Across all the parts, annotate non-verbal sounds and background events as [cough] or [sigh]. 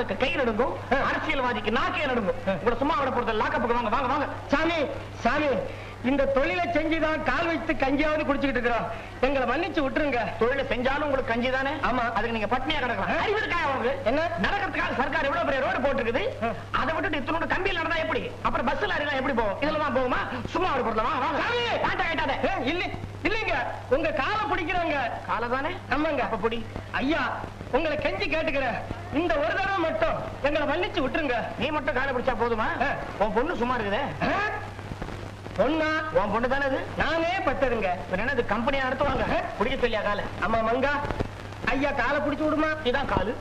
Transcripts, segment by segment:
கொள்ளகாரனுக்கு கை நடுங்கும். அரசியல்வாதிக்கு நாக்கே நடுங்கும். உங்களை சும்மா விட போறது லாக்கப்புக்கு வாங்க வாங்க வாங்க. சாமி சாமி இந்த தொழிலை செஞ்சுதான் கால் வைத்து கஞ்சியாவது குடிச்சுக்கிட்டு இருக்கிறோம். எங்களை மன்னிச்சு விட்டுருங்க. தொழில செஞ்சாலும் உங்களுக்கு கஞ்சி தானே? ஆமா. அதுக்கு நீங்க பட்னியா கிடக்கலாம். அறிவு இருக்கா என்ன? நடக்கிறதுக்காக சர்க்கார் எவ்வளவு பெரிய ரோடு போட்டுருக்குது. அதை விட்டுட்டு இத்தனோட கம்பியில் நடந்தா எப்படி? அப்புறம் பஸ் லாரிலாம் எப்படி போகும் இதுல தான் போகுமா சும்மா விட போறது வாங்க கேட்டாதே. இல்ல இல்லைங்க. உங்க காலை பிடிக்கிறவங்க காலை தானே? ஆமாங்க. அப்ப பொடி. ஐயா உங்களை கெஞ்சி கேட்டுக்கிறேன் இந்த ஒரு தடவை மட்டும் எங்களை மன்னிச்சு விட்டுருங்க. நீ மட்டும் காலை பிடிச்சா போதுமா. உன் பொண்ணு சும்மா இருக்குதே? பொண்ணா? உன் பொண்ணு தானே இது நானே பத்தருங்க பின்ன என்ன இது கம்பெனியா நடத்துவாங்க? பிடிக்க சொல்லியா காலை? ஆமா மங்கா. ஐயா காலை பிடிச்சு விடுமா? இதான் காலு.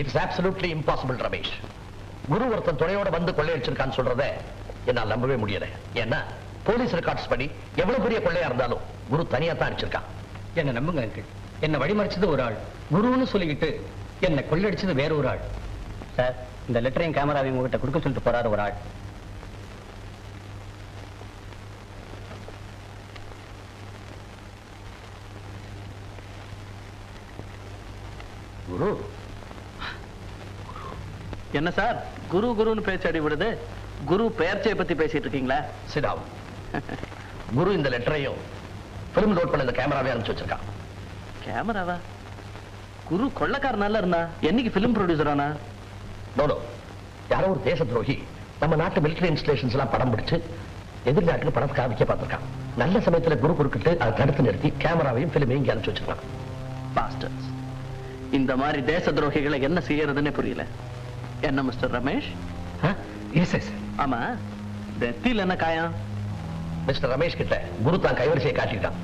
இட்ஸ் அப்சல்யூட்லி இம்பாசிபிள் ரமேஷ் குரு ஒருத்தன் துணையோட வந்து கொள்ளையடிச்சிருக்கான்னு சொல்றத என்னால் நம்பவே முடியல. ஏன்னா போலீஸ் ரெக்கார்ட்ஸ் படி எவ்வளவு பெரிய கொள்ளையா இருந்தாலும் குரு தனியா தான் அடிச்சிருக்கான். என்ன நம்புங்க அங்கிள் என்ன வழிமறிச்சது ஒரு ஆள். குருன்னு சொல்லிக்கிட்டு என்ன கொள்ளடிச்சது வேற ஒரு ஆள். சார் இந்த லெட்டரையும் கேமராவையும் உங்ககிட்ட கொடுக்க சொல்லிட்டு போறாரு ஒரு ஆள். குரு? என்ன சார்? குரு குருன்னு பேச்சடி விடுது குரு பெயர்ச்சியை பத்தி பேசிட்டு இருக்கீங்களா? சிடாவ் குரு இந்த லெட்டரையும் பிலிம் லோட் பண்ண இந்த கேமராவே அனுப்பிச்சு வச்சிருக்கான் கேமராவா குரு கொள்ளக்காரனால இருந்தா? என்னைக்கு பிலிம் ப்ரொடியூசர் ஆனா? நோடோ யாரோ ஒரு தேச துரோகி நம்ம நாட்டு மிலிட்டரி இன்ஸ்டலேஷன்ஸ் எல்லாம் படம் பிடிச்சு எதிர்நாட்டுக்கு பணம் காமிக்க பார்த்திருக்கான் நல்ல சமயத்துல குரு குறுக்கிட்டு அதை தடுத்து நிறுத்தி கேமராவையும் பிலிமையும் இங்க அனுப்பிச்சு வச்சிருக்கான் பாஸ்டர்ஸ் இந்த மாதிரி தேச துரோகிகளை என்ன செய்யறதுன்னே புரியல. என்ன மிஸ்டர் ரமேஷ்? எஸ் எஸ் ஆமா. என்ன காயம்? மிஸ்டர் ரமேஷ் கிட்ட குரு தான் கைவரிசையை காட்டிட்டான்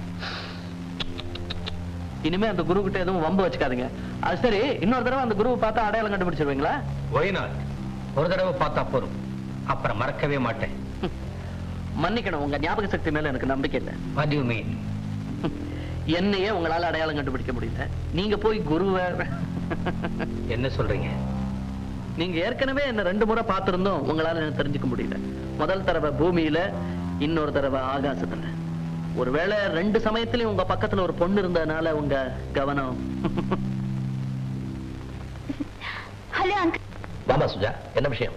இனிமே அந்த குரு கிட்ட எதுவும் வம்பு வச்சுக்காதீங்க. அது சரி இன்னொரு தடவை அந்த குருவை பார்த்தா அடையாளம் கண்டுபிடிச்சிருவீங்களா? ஒரு தடவை பார்த்தா போதும். அப்புறம் மறக்கவே மாட்டேன். மன்னிக்கணும் உங்க ஞாபக சக்தி மேல எனக்கு நம்பிக்கை இல்லை. யூ மீன் என்னையே உங்களால அடையாளம் கண்டுபிடிக்க முடியல. நீங்க போய் குருவை என்ன சொல்றீங்க? நீங்க ஏற்கனவே என்ன ரெண்டு முறை பார்த்திருந்தோம் உங்களால என்ன தெரிஞ்சுக்க முடியல. முதல் தடவை பூமியில இன்னொரு தடவை ஆகாசத்துல. ஒருவேளை ரெண்டு சமயத்திலயும் உங்க பக்கத்துல ஒரு பொண்ணு இருந்ததுனால உங்க கவனம். ஹலோ அங்கிள் வாமா சுஜா என்ன விஷயம்?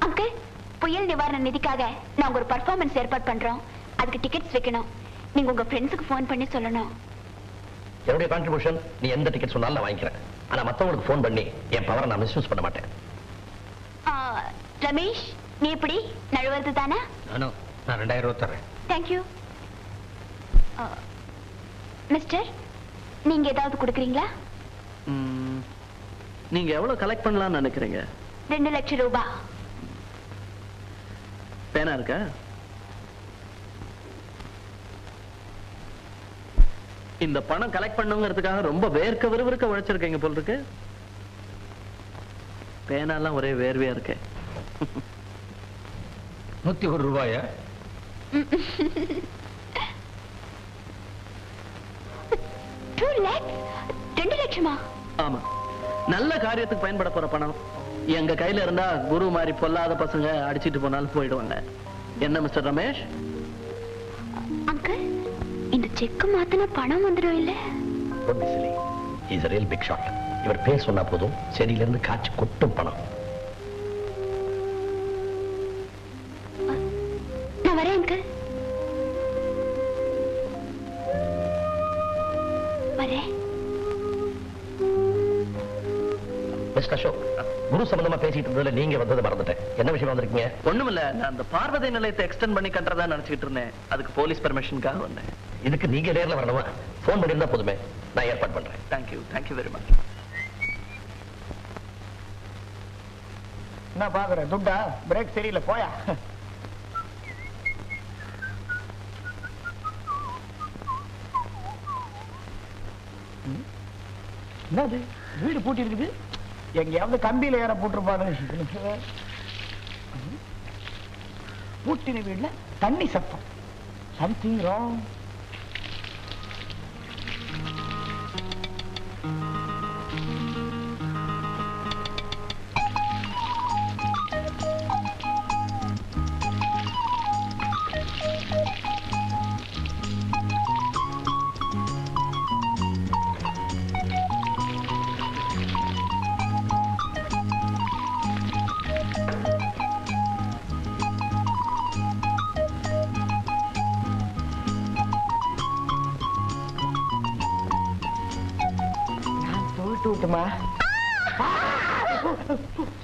அங்கிள் புயல் நிவாரண நிதிக்காக நாங்க ஒரு பர்ஃபார்மன்ஸ் ஏற்பாடு பண்றோம். அதுக்கு டிக்கெட்ஸ் வைக்கணும். நீங்க உங்க ஃப்ரெண்ட்ஸுக்கு ஃபோன் பண்ணி சொல்லணும். என்னுடைய கான்ட்ரிபியூஷன் நீ எந்த டிக்கெட் சொன்னாலும் நான் வாங்கிக்கிறேன். ஆனா மத்தவங்களுக்கு ஃபோன் பண்ணி என் பவரை நான் மிஸ்யூஸ் பண்ண மாட்டேன். ஆ, ரமேஷ் நீ எப்படி நழுவது தானே? நானும் நான் ரெண்டாயிரம் ரூபா தரேன் தேங்க்யூ மிஸ்டர் நீங்க ஏதாவது கொடுக்குறீங்களா? ம், நீங்க எவ்வளவு கலெக்ட் பண்ணலாம்னு நினைக்கிறீங்க? ரெண்டு லட்சம் ரூபாய் பேனா இருக்கா? இந்த பணம் கலெக்ட் பண்ணுங்கிறதுக்காக ரொம்ப வேர்க்க விறுவிறுக்க உழைச்சிருக்கீங்க போல் இருக்கு. பேனாலாம் ஒரே வேர்வையா இருக்கு. நூத்தி ஒரு ரூபாயா? டூ லேக்ஸ் ரெண்டு லட்சமா? ஆமா. நல்ல காரியத்துக்கு பயன்பட போற பணம். எங்க கையில இருந்தா குரு மாதிரி பொல்லாத பசங்க அடிச்சிட்டு போனாலும் போயிடுவாங்க. என்ன மிஸ்டர் ரமேஷ்? அங்கிள் இந்த செக் மாத்தினா பணம் வந்துடும் இல்ல? Don't be silly. He's a real big shot. இவர் பேர் சொன்னா போதும். செடியில இருந்து காய்ச்சி கொட்டும் பணம். மிஸ்டர் அசோக். குரு சம்பந்தமா பேசிட்டு இருந்ததுல நீங்க வந்தது மறந்துட்டேன். என்ன விஷயம் வந்திருக்கீங்க? ஒண்ணுமில்ல. நான் அந்த பார்வதி நிலையத்தை எக்ஸ்டெண்ட் பண்ணி கட்டுறதா நினைச்சிட்டு இருந்தேன். அதுக்கு போலீஸ் பெர்மிஷனுக்காக வந்தேன். இதுக்கு நீங்க நேர்ல வரணுமா? ஃபோன் பண்ணியிருந்தா போதுமே. நான் ஏற்பாடு பண்றேன். தேங்க்யூ தேங்க்யூ வெரி மச் என்ன பாக்குற? துட்டா பிரேக் சரியில்லை. போயா. என்னது? வீடு பூட்டி இருக்குது எங்கேயாவது கம்பியில் ஏற போட்டிருப்பாரு பூட்டின வீடுல தண்ணி சத்தம். சம்திங் ராங்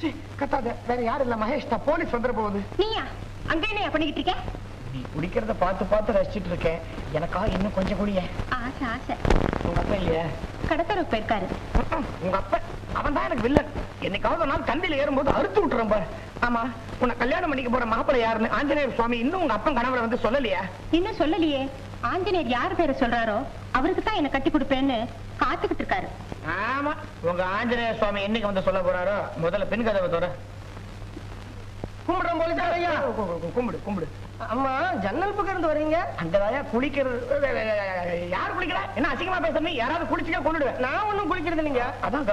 சீ, கத்தாத. வேற யாரும் இல்ல. மகேஷ் தான் போலீஸ் வந்துட போகுது. நீயா? அங்க என்ன பண்ணிக்கிட்டு இருக்க? நீ குடிக்கிறத பார்த்து பார்த்து ரசிச்சிட்டு இருக்கேன். எனக்கா இன்னும் கொஞ்சம் குடிய. ஆசை ஆசை. உங்க அப்பா இல்லையா? கடத்தருக்கு போயிருக்காரு. உங்க அப்பா அவன் தான் எனக்கு வில்லன். என்னைக்காவது நாள் கந்தில ஏறும்போது அறுத்து விட்டுறேன் பாரு. ஆமா உன்னை கல்யாணம் பண்ணிக்க போற மாப்பிள்ளை யாருன்னு ஆஞ்சநேயர் சுவாமி இன்னும் உங்க அப்பன் கனவுல வந்து சொல்லலையா? இன்னும் சொல்லலையே. ஆஞ்சநேயர் யார் பேரை சொல்றாரோ அவருக்கு தான் என்ன கட்டி கொடுப்பேன்னு காத்துக்கிட்டு இருக்காரு. ஆமா. உங்க ஆஞ்சநேய சுவாமி என்னைக்கு வந்து சொல்ல போறாரோ முதல்ல பெண் கதவை தோற கும்பிடுறோம் போலீஸ் ஐயா. கும்பிடு கும்பிடு. அம்மா ஜன்னல் பக்கம் இருந்து வரீங்க? அந்த வாயா குளிக்கிறது யார் குளிக்கிறா? என்ன அசிங்கமா பேசுறீங்க யாராவது குளிச்சுக்க கொண்டுடுவேன் நான் ஒண்ணும் குளிக்கிறது இல்லைங்க. அதான்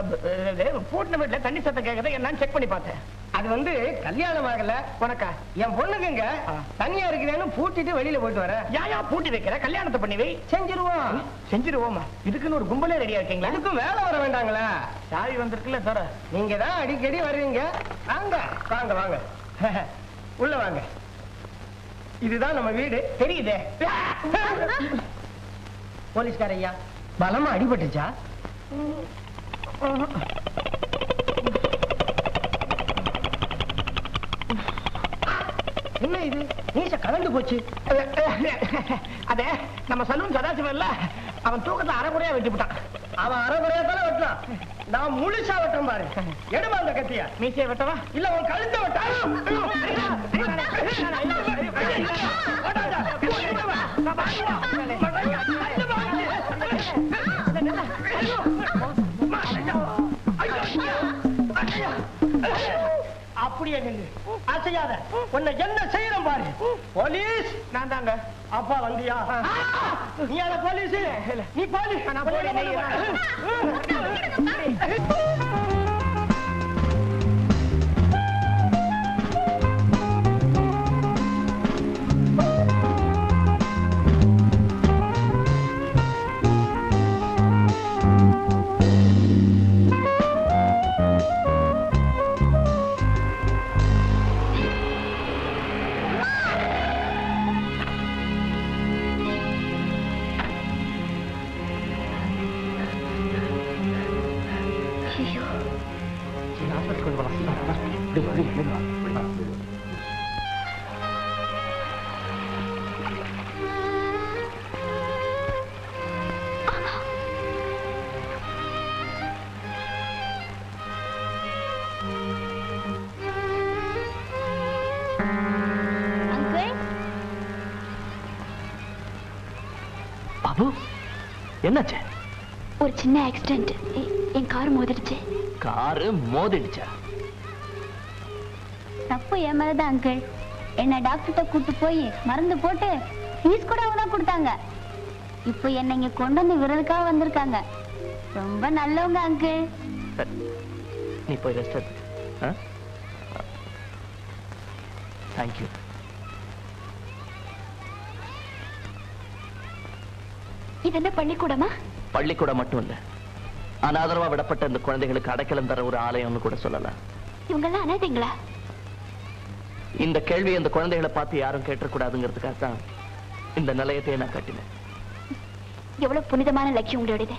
பூட்டின வீட்டுல தண்ணி சத்தம் கேக்குது என்னன்னு செக் பண்ணி பார்த்தேன். அது வந்து கல்யாணம் ஆகல. உனக்கா? என் பொண்ணுக்குங்க. தனியா இருக்கிறேன்னு பூட்டிட்டு வெளியில போயிட்டு வர. யாயா பூட்டி வைக்கிற? கல்யாணத்தை பண்ணி வை. செஞ்சிருவோம். செஞ்சிருவோமா இதுக்குன்னு ஒரு கும்பலே ரெடியா இருக்கீங்களா? இதுக்கும் வேலை வர வேண்டாங்களா? சாவி வந்திருக்குல்ல தர. நீங்க தான் அடிக்கடி வருவீங்க வாங்க. வாங்க வாங்க. [laughs] உள்ள வாங்க. இதுதான் நம்ம வீடு. தெரியுதே. [laughs] போலீஸ்கார ஐயா பலமா அடிபட்டுச்சா? என்ன இது நீச கலந்து போச்சு அதே நம்ம சலூன் சதாசிவம் இல்ல அவன் தூக்கத்துல அரைகுறையா வெட்டி விட்டான் அவன் அரைகுறையா தானே வெட்டலாம் நான் முழுசா வெட்டம் பாரு எடுமா அந்த கத்தியா மீசைய வெட்டவா இல்ல உன் கழுத்த அப்படியே அசையாத உன்னை என்ன செய்யணும் பாரு. போலீஸ். நான் தாங்க. அப்பா வந்தியா? நீ யார போலீஸ்? நீ போலீஸ். நான் அங்கிள் பாபு என்னாச்சு? ஒரு சின்ன ஆக்சிடென்ட் என் கார் மோதிடுச்சு. காரு மோதிடுச்சா? தப்பு என் மேலதான் அங்கிள் என்ன டாக்டர்கிட்ட கூட்டு போய் மருந்து போட்டு ஃபீஸ் கூட அவங்க கொடுத்தாங்க. இப்போ என்ன இங்க கொண்டு வந்து விரலுக்காக வந்திருக்காங்க. ரொம்ப நல்லவங்க அங்கிள் நீ போய் ரெஸ்ட் எடுத்து தேங்க்யூ இது என்ன பள்ளிக்கூடமா? பள்ளிக்கூடம் மட்டும் இல்ல. அனாதரவா விடப்பட்ட இந்த குழந்தைகளுக்கு அடைக்கலம் தர ஒரு ஆலயம்னு கூட சொல்லலாம் இவங்கெல்லாம் அனாதைங்களா? இந்த கேள்வி இந்த குழந்தைகளை பார்த்து யாரும் கேட்டக்கூடாதுங்கிறதுக்காக தான் இந்த நிலையத்தையே நான் கட்டினேன். எவ்வளவு புனிதமான லட்சியம் உங்களுடையது.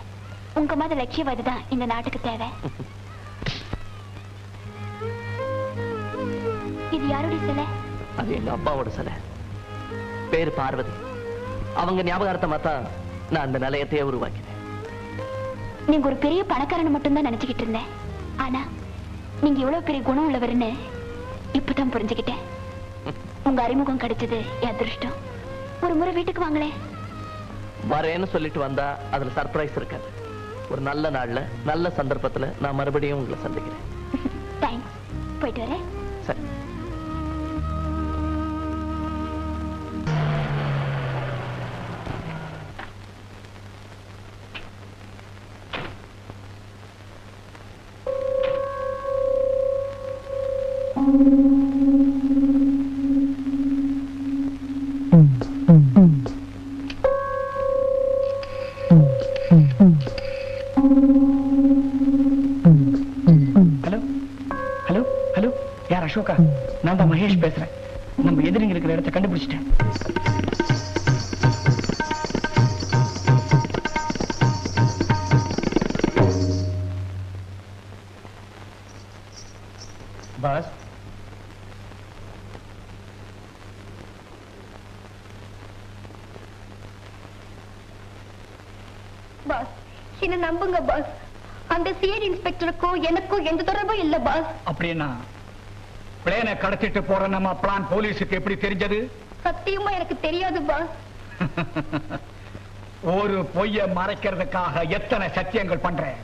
உங்க மாதிரி லட்சியவாதி தான் இந்த நாட்டுக்கு தேவை. இது யாருடைய சிலை? அது எங்க அப்பாவோட சிலை. பேரு பார்வதி. அவங்க ஞாபகார்த்தமா தான் நான் அந்த நிலையத்தையே உருவாக்கினேன். நீங்க ஒரு பெரிய பணக்காரனை மட்டும்தான் நினைச்சுக்கிட்டு இருந்தேன். ஆனா நீங்க எவ்வளவு பெரிய குணம் உள்ளவர்னு இப்பதான் புரிஞ்சுக்கிட்டேன். உங்க அறிமுகம் கிடைச்சது என் அதிர்ஷ்டம். ஒரு முறை வீட்டுக்கு வாங்களேன். வரேன்னு சொல்லிட்டு வந்தா அதுல சர்ப்ரைஸ் இருக்காது. ஒரு நல்ல நாள்ல நல்ல சந்தர்ப்பத்துல நான் மறுபடியும் உங்களை சந்திக்கிறேன். [laughs] தேங்க்ஸ் போயிட்டு வரேன். சரி. எதிரிங்க இருக்கிற இடத்த கண்டுபிடிச்சிட்டேன். என்ன நம்புங்க பாஸ். அந்த சிஐடி இன்ஸ்பெக்டருக்கும் எனக்கும் எந்த தொடர்பும் இல்ல பாஸ். அப்படின்னா பிளேனை கடத்திட்டு போற நம்ம பிளான் போலீஸுக்கு எப்படி தெரிஞ்சது? சத்தியமா எனக்கு தெரியாது பாஸ் [laughs] ஒரு பொய்ய மறைக்கிறதுக்காக எத்தனை சத்தியங்கள் பண்றேன்?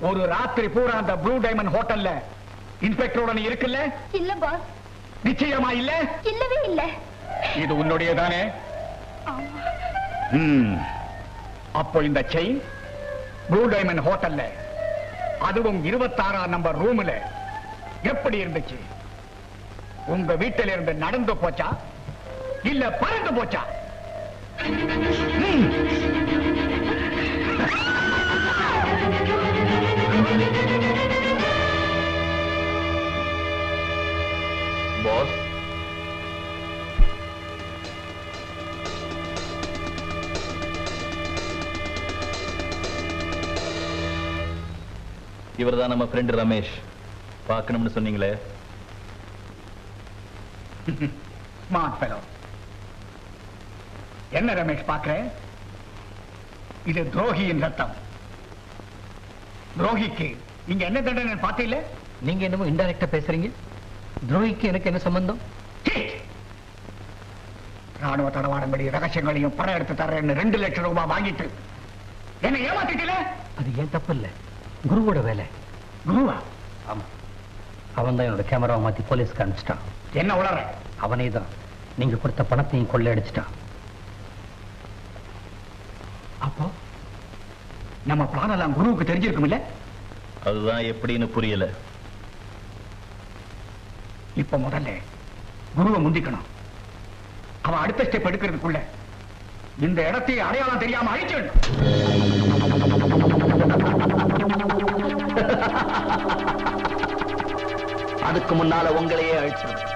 ஒரு ராத்திரி பூரா அந்த ப்ளூ டைமண்ட் ஹோட்டல்ல இன்ஸ்பெக்டரோட நீ இருக்குல்ல? இல்ல பாஸ் நிச்சயமா இல்ல? இல்லவே இல்ல. இது உன்னுடைய தானே? அப்போ இந்த செயின் ப்ளூ டைமண்ட் ஹோட்டல்ல அதுவும் இருபத்தாறாம் நம்பர் ரூம்ல எப்படி இருந்துச்சு? உங்க வீட்டில இருந்து நடந்து போச்சா? இல்ல பறந்து போச்சா? ம். பாஸ். இவர்தான் நம்ம ஃப்ரெண்டு ரமேஷ். பார்க்கணும்னு சொன்னீங்களே. [laughs] ஸ்மார்ட் ஃபெலோ என்ன ரமேஷ் பார்க்கிறேன்? இது துரோகியின் ரத்தம் துரோகிக்கு இங்க என்ன தண்டனை பார்த்தீங்களே? நீங்க என்னமோ இன்டைரக்டா பேசுறீங்க. துரோகிக்கு எனக்கு என்ன சம்பந்தம்? ராணுவ தடவாடம்படி ரகசியங்களையும் பணம் எடுத்து தர்றேன்னு ரெண்டு லட்சம் ரூபாய் வாங்கிட்டு என்ன ஏமாத்திட்டீல அது ஏன் தப்பு இல்ல குருவோட வேலை. குருவா? ஆமா. அவன் தான் என்னோட கேமராவை மாத்தி போலீஸ்க்கு அனுப்பிச்சிட்டான். என்ன உளற? அவனே தான் நீங்க கொடுத்த பணத்தையும் கொள்ளையடிச்சிட்டான். அப்போ? நம்ம பிளான் எல்லாம் குருவுக்கு தெரிஞ்சிருக்கும் இல்ல அதுதான் எப்படின்னு புரியல. இப்ப முதல்ல குருவை முந்திக்கணும். அவன் அடுத்த ஸ்டெப் எடுக்கிறதுக்குள்ள இந்த இடத்தை அடையாளம் தெரியாம அழிச்சிடணும் அதுக்கு முன்னால உங்களையே அழிச்சிடும்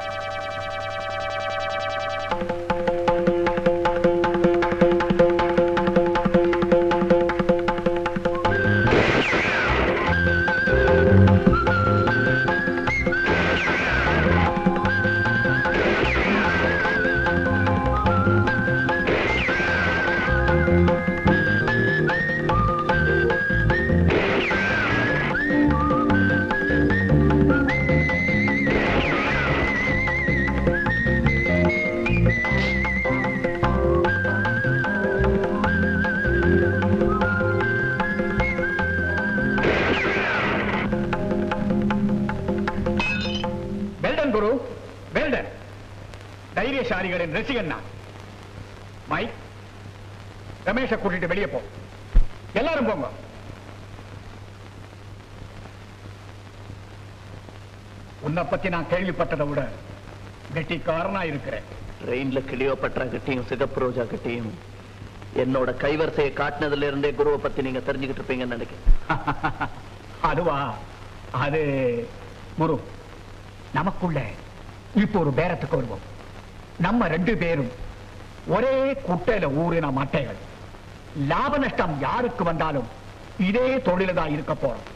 தைரியசாலிகளின் ரசிகன் நான். மைக் ரமேஷை கூட்டிட்டு வெளியே போ. எல்லாரும் போங்க. உன்னை பத்தி நான் கேள்விப்பட்டதை விட கெட்டிக்காரனா இருக்கிறேன். ட்ரெயின்ல கிளியோபட்ரா கிட்டையும் சிகப்பு ரோஜா கிட்டையும் என்னோட கைவரிசையை காட்டினதுல இருந்தே குருவை பத்தி நீங்க தெரிஞ்சுக்கிட்டு இருப்பீங்கன்னு நினைக்கிறேன். [laughs] அதுவா? அது குரு நமக்குள்ள இப்போ ஒரு பேரத்துக்கு வருவோம் நம்ம ரெண்டு பேரும் ஒரே குட்டையில ஊறின மட்டைகள். லாப நஷ்டம் யாருக்கு வந்தாலும் இதே தொழில தான் இருக்க போறோம்.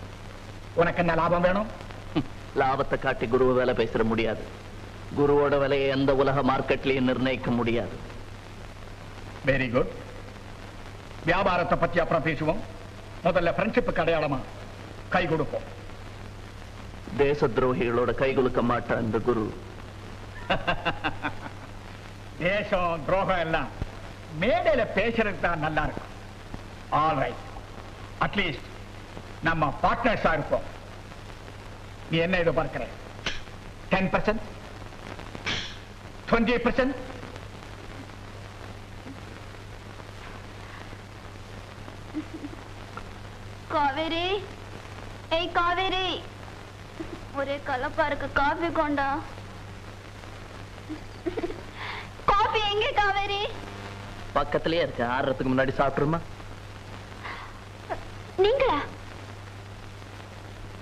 உனக்கு என்ன லாபம் வேணும்? [laughs] லாபத்தை காட்டி குருவை வேலை பேசிட முடியாது. குருவோட விலையை எந்த உலக மார்க்கெட்லயும் நிர்ணயிக்க முடியாது. வெரி குட் வியாபாரத்தை பத்தி அப்புறம் பேசுவோம். முதல்ல ஃப்ரெண்ட்ஷிப்புக்கு அடையாளமா? கை கொடுப்போம். தேச துரோகிகளோட கைகுலுக்க மாட்டான் இந்த குரு. [laughs] தேசம் துரோகம் எல்லாம் மேடையில பேசுறது தான் நல்லா இருக்கும். ஆல் ரைட் அட்லீஸ்ட் நம்ம பார்ட்னர்ஸா இருப்போம். நீ என்ன எதிர்பார்க்கிற ten percent twenty percent Kaveri. ஏய் காவேரி. ஒரே கலப்பா இருக்கு. காஃபி கொண்டா. காஃபி எங்க காவேரி? பக்கத்திலேயே இருக்கு. ஆடுறதுக்கு முன்னாடி சாப்பிட்டுருமா? நீங்களா?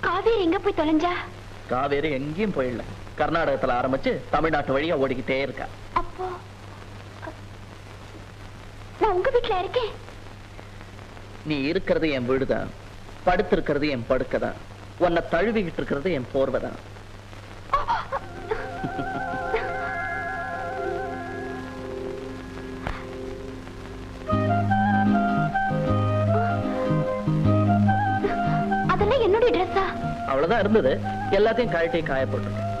காவேரி எங்க போய் தொலைஞ்சா? காவேரி எங்கேயும் போயிடல கர்நாடகத்துல ஆரம்பிச்சு தமிழ்நாட்டு வழியா ஓடிக்கிட்டே இருக்கா. அப்போ நான் உங்க வீட்டுல இருக்கேன். நீ இருக்கிறது என் வீடுதான். படுத்திருக்கிறது என் படுக்கைதான். உன்னை தழுவிக்கிட்டு இருக்கிறது என் போர்வைதான். அவ்வளவுதான் இருந்தது. எல்லாத்தையும் கழட்டி காயப்போட்டு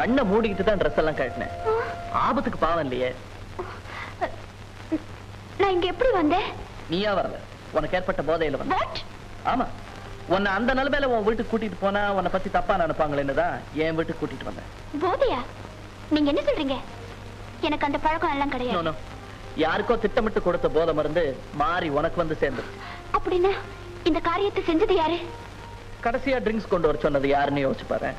கண்ணை மூடிக்கிட்டு தான் ட்ரெஸ் எல்லாம் கழட்டினேன். ஆபத்துக்கு பாவம் இல்லையே. நான் இங்க எப்படி வந்தேன்? நீயா வரல. உனக்கு ஏற்பட்ட போதையில வந்த ஆமா. உன்னை அந்த நிலைமையில உன் வீட்டுக்கு கூட்டிட்டு போனா உன்னை பத்தி தப்பா நினைப்பாங்களேன்னு தான் என் வீட்டுக்கு கூட்டிட்டு வந்தேன். போதையா? நீங்க என்ன சொல்றீங்க? எனக்கு அந்த பழக்கம் எல்லாம் கிடையாது. யாருக்கோ திட்டமிட்டு கொடுத்த போதை மருந்து மாறி உனக்கு வந்து சேர்ந்துருச்சு அப்படின்னா இந்த காரியத்தை செஞ்சது யாரு? கடைசியா ட்ரிங்க்ஸ் கொண்டு வர சொன்னது யாருன்னு யோசிச்சு பாரு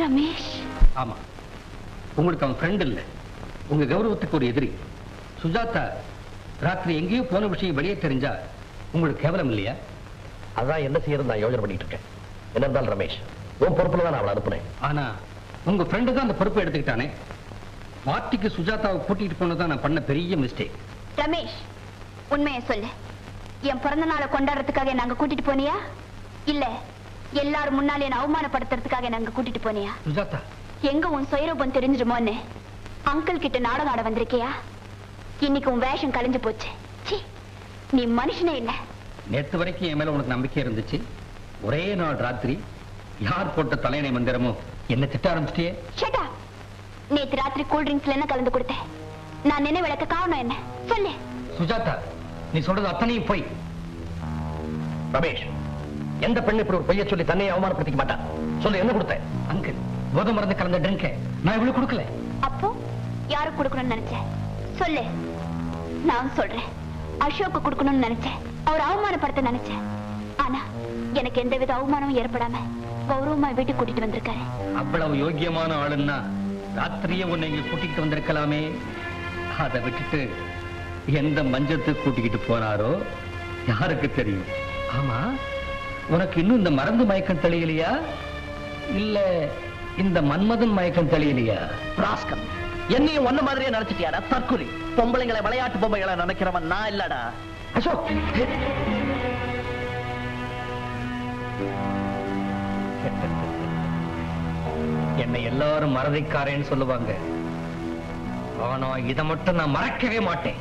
ரமேஷ். ஆமா. உங்களுக்கு அவன் ஃப்ரெண்ட் இல்ல. உங்க கௌரவத்துக்கு ஒரு எதிரி. சுஜாதா ராத்திரி எங்கேயோ போன விஷயம் வெளியே தெரிஞ்சா உங்களுக்கு கேவலம் இல்லையா? அதான் என்ன செய்யறது நான் யோசனை பண்ணிட்டு இருக்கேன் என்ன இருந்தாலும் ரமேஷ் உன் பொறுப்புல தான் அவளை அனுப்புனேன். ஆனா உங்க ஃப்ரெண்டு தான் அந்த பொறுப்பை எடுத்துக்கிட்டானே. பார்ட்டிக்கு சுஜாதாவை கூட்டிட்டு போனதான் நான் பண்ண பெரிய மிஸ்டேக் ரமேஷ் உண்மையை சொல்லு. என் பிறந்த நாளை கொண்டாடுறதுக்காக நாங்க கூட்டிட்டு போனியா? இல்ல எல்லாரும் முன்னாலே என்ன அவமானப்படுத்துறதுக்காக நாங்க கூட்டிட்டு போனியா? சுஜாதா. எங்க உன் சுயரூபம் தெரிஞ்சிருமோன்னு அங்கிள் கிட்ட நாடகம் ஆட வந்திருக்கியா? இன்னைக்கு உன் வேஷம் கலைஞ்சு போச்சு. நீ மனுஷனே இல்ல. நேத்து வரைக்கும் என் மேல உனக்கு நம்பிக்கை இருந்துச்சு. ஒரே நாள் ராத்திரி யார் போட்ட தலையணை மந்திரமோ? என்ன திட்ட ஆரம்பிச்சிட்டியே. ஷட்டா நேத்து ராத்திரி கூல் ட்ரிங்க்ஸ்ல என்ன கலந்து கொடுத்த? நான் நினைவு விளக்க காரணம் என்ன? சொல்லு. சுஜாதா நீ சொல்றது அத்தனையும் போய். ரமேஷ். எந்த பெண் இப்படி ஒரு பொய்ய சொல்லி தன்னை அவமானப்படுத்திக்க மாட்டான் சொல்லு என்ன கொடுத்த? அங்கிள் போதை மருந்து கலந்த ட்ரிங்க நான் இவ்வளவு கொடுக்கல. அப்போ யாருக்கு கொடுக்கணும்னு நினைச்சேன் சொல்லு. நான் சொல்றேன். அசோக்கு கொடுக்கணும்னு நினைச்சேன் அவர் அவமானப்படுத்த நினைச்சேன் ஆனா எனக்கு எந்தவித அவமானமும் ஏற்படாம கௌரவமா வீட்டுக்கு கூட்டிட்டு வந்திருக்காரு. அவ்வளவு யோக்கியமான ஆளுன்னா ராத்திரியே உன்னை இங்க கூட்டிக்கிட்டு வந்திருக்கலாமே. அதை விட்டுட்டு எந்த மஞ்சத்துக்கு கூட்டிக்கிட்டு போனாரோ யாருக்கு தெரியும்? ஆமா உனக்கு இன்னும் இந்த மருந்து மயக்கம் தெளியலையா? இல்ல இந்த மன்மதன் மயக்கம் தெளியலையா? ராஸ்கல் என்னையும் ஒன்ன மாதிரியே நினைச்சிட்டியாடா தற்குறி பொம்பளைங்களை விளையாட்டு பொம்மைகளை நினைக்கிறவன் நான் இல்லடா. அசோக் என்னை எல்லாரும் மறதிக்காரேன்னு சொல்லுவாங்க. ஆனா இதை மட்டும் நான் மறக்கவே மாட்டேன்.